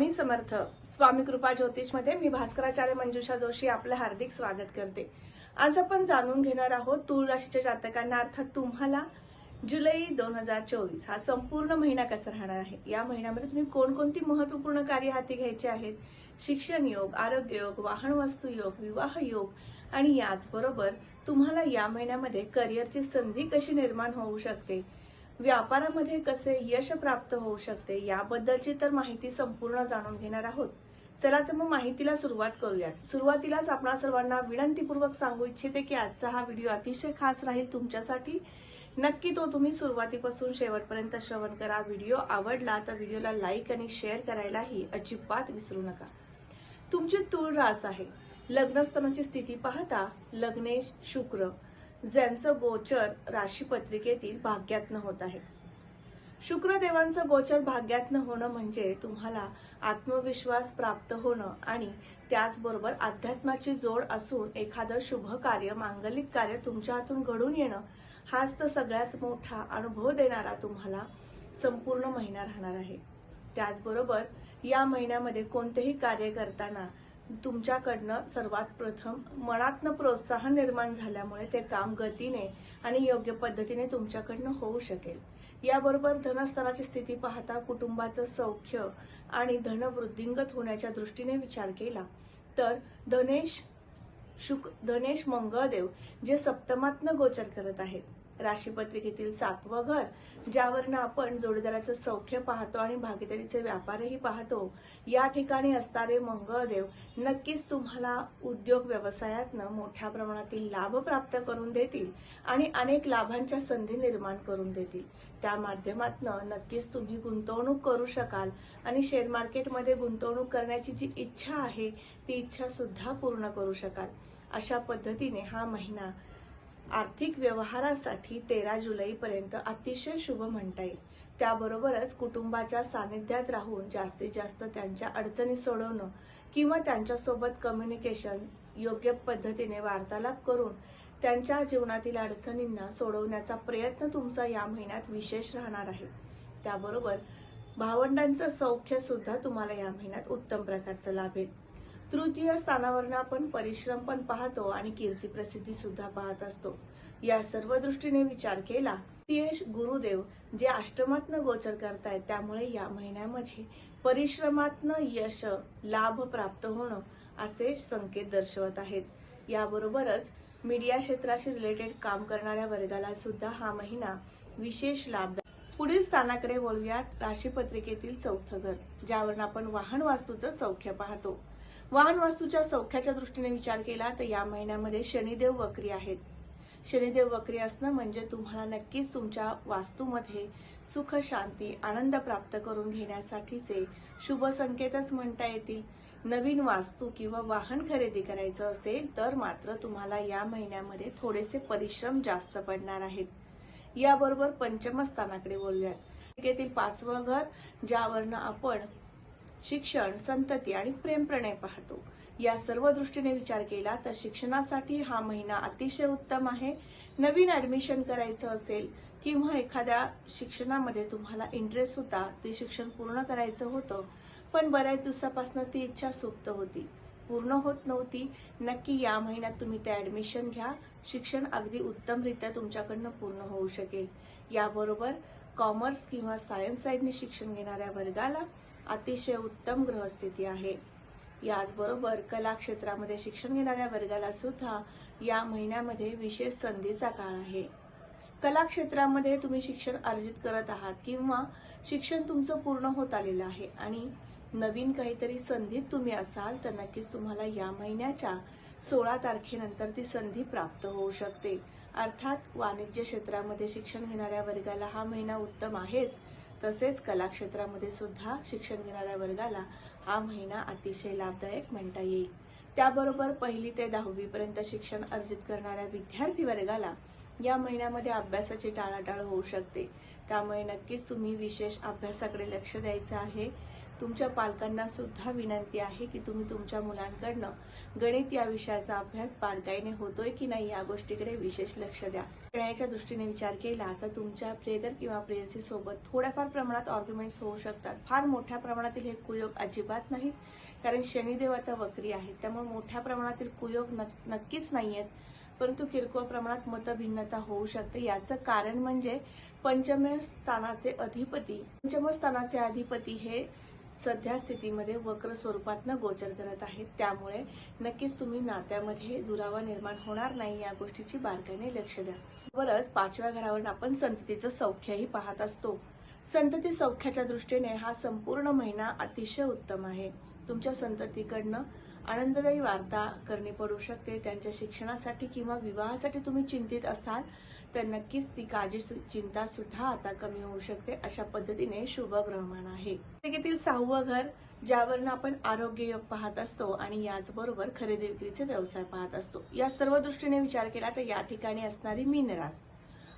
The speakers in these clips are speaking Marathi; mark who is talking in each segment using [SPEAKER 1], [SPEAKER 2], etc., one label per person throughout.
[SPEAKER 1] मी समर्थ. स्वामी कृपा ज्योतिषमध्ये मी भास्कराचार्य मंजुषा जोशी आपलं हार्दिक स्वागत करते. आज आपण जाणून घेणार आहोत तूळ राशीच्या जातकांना अर्थात तुम्हाला जुलै दोन हजार चोवीस हा संपूर्ण महिना कसा राहणार आहे? या महिन्यामध्ये तुम्ही कोणकोणती महत्त्वपूर्ण कार्य हाती घ्यायची आहेत? शिक्षण योग आरोग्य योग वाहन वस्तू योग विवाह योग आणि याचबरोबर तुम्हाला या महिन्यामध्ये करिअरची संधी कशी निर्माण होऊ शकते? व्यापारामध्ये कसे यश प्राप्त होऊ शकते याबद्दलची तर माहिती संपूर्ण जाणून घेणार आहोत. चला तर मग माहितीला सुरुवात करूयात. सुरुवातीलाच आपणा सर्वांना विनंतीपूर्वक सांगू इच्छिते की आजचा हा व्हिडिओ अतिशय खास राहील तुमच्यासाठी. नक्की तो तुम्ही सुरुवातीपासून शेवटपर्यंत श्रवण करा. व्हिडिओ आवडला तर व्हिडिओला लाईक आणि शेअर करायलाही अजिबात विसरू नका. तुमची तूळ रास आहे. लग्नस्थानाची स्थिती पाहता लग्नेश शुक्र ज्यांचं गोचर राशीपत्रिकेतील भाग्यातनं होत आहे. शुक्रदेवांचं गोचर भाग्यातनं होणं म्हणजे तुम्हाला आत्मविश्वास प्राप्त होणं आणि त्याचबरोबर अध्यात्माची जोड असून एखादं शुभ कार्य मांगलिक कार्य तुमच्या हातून घडून येणं हाच तर सगळ्यात मोठा अनुभव देणारा तुम्हाला संपूर्ण महिना राहणार आहे. त्याचबरोबर या महिन्यामध्ये कोणतेही कार्य करताना तुमच्याकडनं सर्वात प्रथम मनातनं प्रोत्साहन निर्माण झाल्यामुळे ते काम गतीने आणि योग्य पद्धतीने तुमच्याकडनं होऊ शकेल. याबरोबर धनस्थानाची स्थिती पाहता कुटुंबाचं सौख्य आणि धन वृद्धिंगत होण्याच्या दृष्टीने विचार केला तर धनेश शुक धनेश मंगळदेव जे सप्तमातनं गोचर करत आहेत. राशीपत्रिकेतील सातवं घर ज्यावरनं आपण जोडीदाराचं सौख्य पाहतो आणि भागीदारीचे व्यापारही पाहतो या ठिकाणी असणारे मंगळदेव नक्कीच तुम्हाला उद्योग व्यवसायातनं मोठ्या प्रमाणातील लाभ प्राप्त करून देतील आणि अनेक लाभांच्या संधी निर्माण करून देतील. त्या माध्यमातनं नक्कीच तुम्ही गुंतवणूक करू शकाल आणि शेअर मार्केटमध्ये गुंतवणूक करण्याची जी इच्छा आहे ती इच्छा सुद्धा पूर्ण करू शकाल. अशा पद्धतीने हा महिना आर्थिक व्यवहारासाठी तेरा जुलैपर्यंत अतिशय शुभ म्हणता येईल. त्याबरोबरच कुटुंबाच्या सानिध्यात राहून जास्तीत जास्त त्यांच्या अडचणी सोडवणं किंवा त्यांच्यासोबत कम्युनिकेशन योग्य पद्धतीने वार्तालाप करून त्यांच्या जीवनातील अडचणींना सोडवण्याचा प्रयत्न तुमचा या महिन्यात विशेष राहणार आहे. त्याबरोबर भावंडांचं सौख्य सुद्धा तुम्हाला या महिन्यात उत्तम प्रकारचं लाभेल. तृतीय स्थानावरनं आपण परिश्रम पण पाहतो आणि कीर्ती प्रसिद्धी सुद्धा पाहत असतो. या सर्व दृष्टीने विचार केला यश गुरुदेव जे अष्टमातनं गोचर करतायत त्यामुळे या महिन्यामध्ये परिश्रमातनं यश लाभ प्राप्त होणं असे संकेत दर्शवत आहेत. याबरोबरच मीडिया क्षेत्राशी रिलेटेड काम करणाऱ्या वर्गाला सुद्धा हा महिना विशेष लाभ पुढील स्थानाकडे वळूयात राशीपत्रिकेतील चौथं घर ज्यावरून आपण वाहन वास्तूचं सौख्य पाहतो. वाहन वास्तूच्या सौख्याच्या दृष्टीने विचार केला तर या महिन्यामध्ये शनिदेव वक्री आहेत. शनिदेव वक्री असणं म्हणजे तुम्हाला नक्कीच तुमच्या वास्तूमध्ये सुख शांती आनंद प्राप्त करून घेण्यासाठीचे शुभ संकेतच म्हणता येतील. नवीन वास्तू किंवा वाहन खरेदी करायचं असेल तर मात्र तुम्हाला या महिन्यामध्ये थोडेसे परिश्रम जास्त पडणार आहेत. याबरोबर पंचमस्थानाकडे बोलूयात येथील पाचवं घर ज्यावरनं आपण शिक्षण संतती आणि प्रेमप्रणय पाहतो. या सर्व दृष्टीने विचार केला तर शिक्षणासाठी हा महिना अतिशय उत्तम आहे. नवीन ऍडमिशन करायचं असेल किंवा एखाद्या शिक्षणामध्ये तुम्हाला इंटरेस्ट होता ते शिक्षण पूर्ण करायचं होतं पण बऱ्याच दिवसापासून ती इच्छा सुप्त होती. पूर्ण होत नव्हती. नक्की या महिन्यात तुम्ही ते ऍडमिशन घ्या. शिक्षण अगदी उत्तमरित्या तुमच्याकडनं पूर्ण होऊ शकेल. याबरोबर कॉमर्स किंवा सायन्स साईडने शिक्षण घेणाऱ्या वर्गाला अतिशय उत्तम ग्रहस्थिती आहे. याचबरोबर कला क्षेत्रामध्ये शिक्षण घेणाऱ्या वर्गाला सुद्धा या महिन्यामध्ये विशेष संधीचा काळ आहे. कला क्षेत्रामध्ये तुम्ही शिक्षण अर्जित करत आहात किंवा शिक्षण तुमचं पूर्ण होत आलेलं आहे आणि नवीन काहीतरी संधीत तुम्ही असाल तर नक्कीच तुम्हाला या महिन्याच्या सोळा तारखेनंतर ती संधी प्राप्त होऊ शकते. अर्थात वाणिज्य क्षेत्रामध्ये शिक्षण घेणाऱ्या वर्गाला हा महिना उत्तम आहेच. तसेच कलाक्षेत्रामध्ये सुद्धा शिक्षण घेणाऱ्या वर्गाला हा महिना अतिशय लाभदायक म्हणता येईल. त्याबरोबर पहिली ते दहावी पर्यंत शिक्षण अर्जित करणाऱ्या विद्यार्थी वर्गाला या महिन्यामध्ये अभ्यासाची टाळाटाळ होऊ शकते. त्यामुळे नक्कीच तुम्ही विशेष अभ्यासाकडे लक्ष द्यायचं आहे. तुमच्या पालकांना सुद्धा विनंती आहे की तुम्ही तुमच्या मुलांकडनं गणित या विषयाचा अभ्यास बारकाईने होतोय की नाही या गोष्टीकडे विशेष लक्ष द्या. खेळण्याच्या दृष्टीने विचार केला तर तुमच्या प्रेदर किंवा प्रेयसी सोबत थोड्याफार प्रमाणात ऑर्ग्युमेंट्स होऊ शकतात. फार मोठ्या प्रमाणातील हे कुयोग अजिबात नाहीत कारण शनिदेव आता वक्री आहेत. त्यामुळे मोठ्या प्रमाणातील कुयोग नक्कीच नाही आहेत परंतु किरकोळ प्रमाणात मतभिन्नता होऊ शकते. याचं कारण म्हणजे पंचम स्थानाचे अधिपती पंचम स्थानाचे अधिपती हे सध्या स्थितीमध्ये वक्र स्वरूपातनं गोचर करत आहेत. त्यामुळे नक्कीच तुम्ही नात्यामध्ये दुरावा निर्माण होणार नाही या गोष्टीची बारकाईने लक्ष द्या. बरंच पाचव्या घरावरून आपण संततीचं सौख्यही पाहत असतो. संतती सौख्याच्या दृष्टीने हा संपूर्ण महिना अतिशय उत्तम आहे. तुमच्या संततीकडनं आनंददायी वार्ता करणी पडू शकते. त्यांच्या शिक्षणासाठी किंवा विवाहासाठी तुम्ही चिंतित असाल तर नक्कीच ती काळजी चिंता सुद्धा आता कमी होऊ शकते अशा पद्धतीने शुभ ग्रहमान आहे. मालिकेतील सहावं घर ज्यावरून आपण आरोग्य योग पाहत असतो आणि याचबरोबर खरेदी विक्रीचे व्यवसाय पाहत असतो. या सर्व दृष्टीने विचार केला तर या ठिकाणी असणारी मिनरास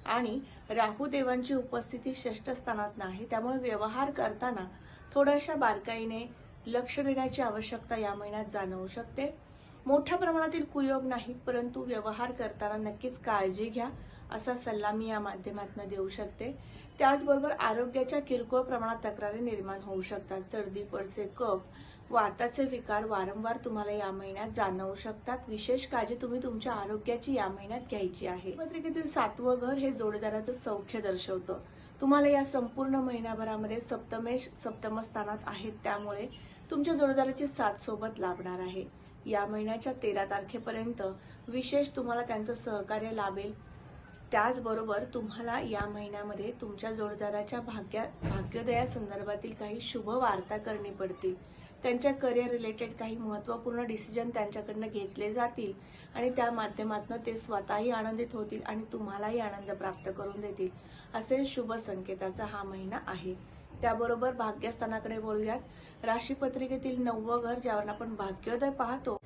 [SPEAKER 1] आणि राहू देवांची उपस्थिती षष्ठ स्थानात नाही त्यामुळे व्यवहार करताना थोड्याशा बारकाईने लक्ष देण्याची आवश्यकता या महिन्यात जाणवू शकते. मोठ्या प्रमाणातील कुयोग नाहीत परंतु व्यवहार करताना नक्कीच काळजी घ्या. असा सल्ला मी या माध्यमातून देऊ शकते. त्याचबरोबर आरोग्याच्या किरकोळ प्रमाणात तक्रारी निर्माण होऊ शकतात. सर्दी पडसे कफ वाताचे विकार वारंवार तुम्हाला या महिन्यात जाणवू शकतात. विशेष काळजी तुम्ही तुमच्या आरोग्याची या महिन्यात घ्यायची आहे. पत्रिकेतील सातवं घर हे जोडीदाराचं सौख्य दर्शवतं. तुम्हाला या संपूर्ण महिन्याभरामध्ये सप्तमेश सप्तम स्थानात आहेत. त्यामुळे तुमच्या जोडीदाराची साथ सोबत लाभणार आहे. या महिन्याच्या तेरा तारखेपर्यंत विशेष तुम्हाला त्यांचं सहकार्य लाभेल. त्याचबरोबर तुम्हाला या महिन्यामध्ये तुमच्या जोडदाराच्या भाग्या भाग्योदया संदर्भातील काही शुभ वार्ता करणी पडतील. त्यांच्या करिअर रिलेटेड काही महत्त्वपूर्ण डिसिजन त्यांच्याकडनं घेतले जातील आणि त्या माध्यमातून ते स्वतःही आनंदित होतील आणि तुम्हालाही आनंद प्राप्त करून देतील असे शुभ संकेताचा हा महिना आहे. त्याबरोबर भाग्यस्थानाकडे बोलूयात राशीपत्रिकेतील नववं घर ज्यावर आपण भाग्योदय पाहतो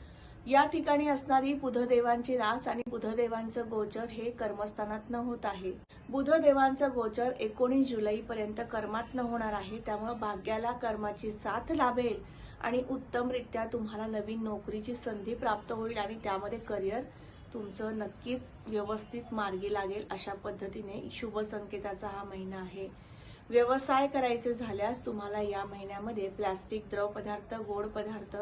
[SPEAKER 1] या ठिकाणी असणारी बुधदेवांची रास आणि बुधदेवांचं गोचर हे कर्मस्थानात न होत आहे. बुधदेवांचं गोचर एकोणीस जुलै पर्यंत कर्मात न होणार आहे. त्यामुळे भाग्याला कर्माची साथ लाभेल आणि उत्तमरित्या तुम्हाला नवीन नोकरीची संधी प्राप्त होईल आणि त्यामध्ये करिअर तुमचं नक्कीच व्यवस्थित मार्गी लागेल अशा पद्धतीने शुभ संकेताचा हा महिना आहे. व्यवसाय करायचे झाल्यास तुम्हाला या महिन्यामध्ये प्लास्टिक द्रव पदार्थ गोड पदार्थ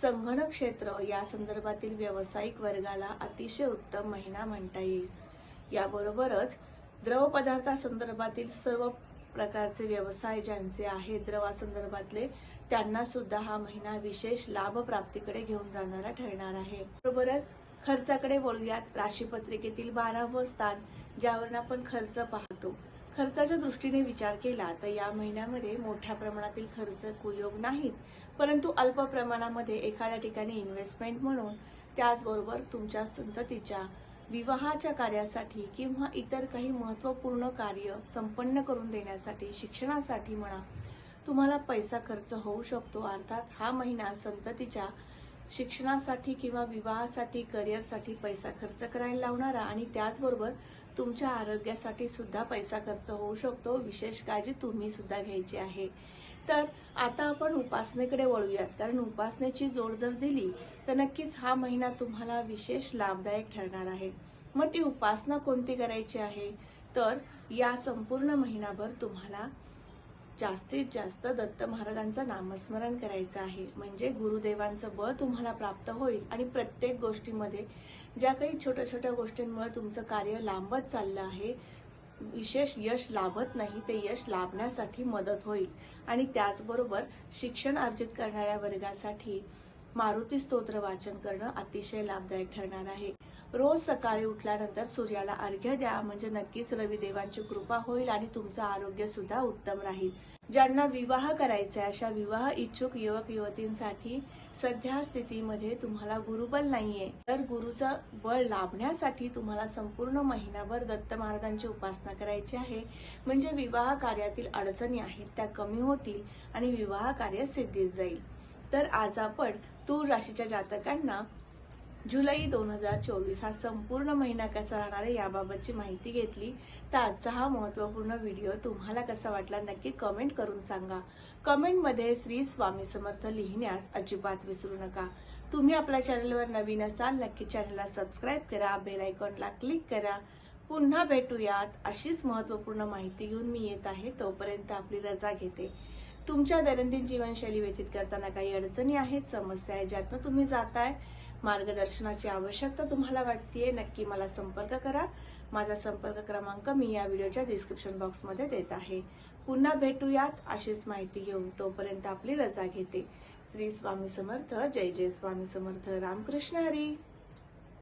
[SPEAKER 1] संगणक क्षेत्र या संदर्भातील व्यावसायिक वर्गाला अतिशय उत्तम महिना म्हणता येईल. याबरोबरच द्रव पदार्थासंदर्भातील सर्व प्रकारचे व्यवसाय ज्यांचे आहेत द्रवासंदर्भातले त्यांना सुद्धा हा महिना विशेष लाभ प्राप्तीकडे घेऊन जाणारा ठरणार आहे. बरोबरच खर्चाकडे वळूयात. राशीपत्रिकेतील बारावं स्थान ज्यावरून आपण खर्च पाहतो. खर्चाच्या दृष्टीने विचार केला तर या महिन्यामध्ये मोठ्या प्रमाणातील खर्च कुयोग नाहीत. परंतु अल्प प्रमाणामध्ये एखाद्या ठिकाणी इन्व्हेस्टमेंट म्हणून त्याचबरोबर तुमच्या संततीच्या विवाहाच्या कार्यासाठी किंवा इतर काही महत्त्वपूर्ण कार्य संपन्न करून देण्यासाठी शिक्षणासाठी म्हणा तुम्हाला पैसा खर्च होऊ शकतो. अर्थात हा महिना संततीच्या शिक्षणासाठी किंवा विवाहासाठी करिअरसाठी पैसा खर्च करायला लावणारा आणि त्याचबरोबर तुमच्या आरोग्यासाठी सुद्धा पैसा खर्च होऊ शकतो. विशेष काळजी तुम्ही सुद्धा घ्यायची आहे. तर आता आपण उपासनेकडे वळूयात. कारण उपासनेची जोड जर दिली तर नक्कीच हा महिना तुम्हाला विशेष लाभदायक ठरणार आहे. मग ती उपासना कोणती करायची आहे? तर या संपूर्ण महिनाभर तुम्हाला जास्तीत जास्त दत्त महाराजांचं नामस्मरण करायचं आहे. म्हणजे गुरुदेवांचं बळ तुम्हाला प्राप्त होईल. आणि प्रत्येक गोष्टीमध्ये ज्या काही छोट्या छोट्या गोष्टींमुळे तुमचं कार्य लांबत चाललं आहे विशेष यश लाभत नाही ते यश लाभण्यासाठी मदत होईल. आणि त्याचबरोबर शिक्षण अर्जित करणाऱ्या वर्गासाठी मारुती स्तोत्र वाचन करणं अतिशय लाभदायक ठरणार आहे. रोज सकाळी उठल्यानंतर सूर्याला अर्घ्य द्या म्हणजे नक्कीच रविदेवांची कृपा होईल आणि तुमचं आरोग्य सुद्धा उत्तम राहील. ज्यांना विवाह करायचा आहे अशा विवाह इच्छुक युवक युवतींसाठी सध्या स्थितीमध्ये तुम्हाला गुरुबल नाहीये. तर गुरुचं बळ लाभण्यासाठी तुम्हाला संपूर्ण महिनाभर दत्त महाराजांची उपासना करायची आहे. म्हणजे विवाह कार्यातील अडचणी आहेत त्या कमी होतील आणि विवाह कार्य सिद्धीस जाईल. तर आज आपण तूर राशीच्या जातकांना जुलै दोन हजार चोवीस हा संपूर्ण महिना कसा राहणार आहे याबाबतची माहिती घेतली. तर आजचा हा महत्त्वपूर्ण व्हिडिओ तुम्हाला कसा वाटला नक्की कमेंट करून सांगा. कमेंटमध्ये श्री स्वामी समर्थ लिहिण्यास अजिबात विसरू नका. तुम्ही आपल्या चॅनलवर नवीन असाल नक्की चॅनलला सबस्क्राईब करा बेल आयकॉनला क्लिक करा. पुन्हा भेटूयात अशीच महत्त्वपूर्ण माहिती घेऊन मी येत आहे तोपर्यंत आपली रजा घेते. तुमच्या दैनंदिन जीवनशैली व्यतीत करताना काही अडचणी आहेत समस्या आहेत ज्यातनं तुम्ही जाताय मार्गदर्शनाची आवश्यकता तुम्हाला वाटतेय नक्की मला संपर्क करा. माझा संपर्क क्रमांक मी या व्हिडिओच्या डिस्क्रिप्शन बॉक्समध्ये देत आहे. पुन्हा भेटूयात अशीच माहिती घेऊन तोपर्यंत आपली रजा घेते. श्री स्वामी समर्थ जय जय स्वामी समर्थ रामकृष्ण हरी.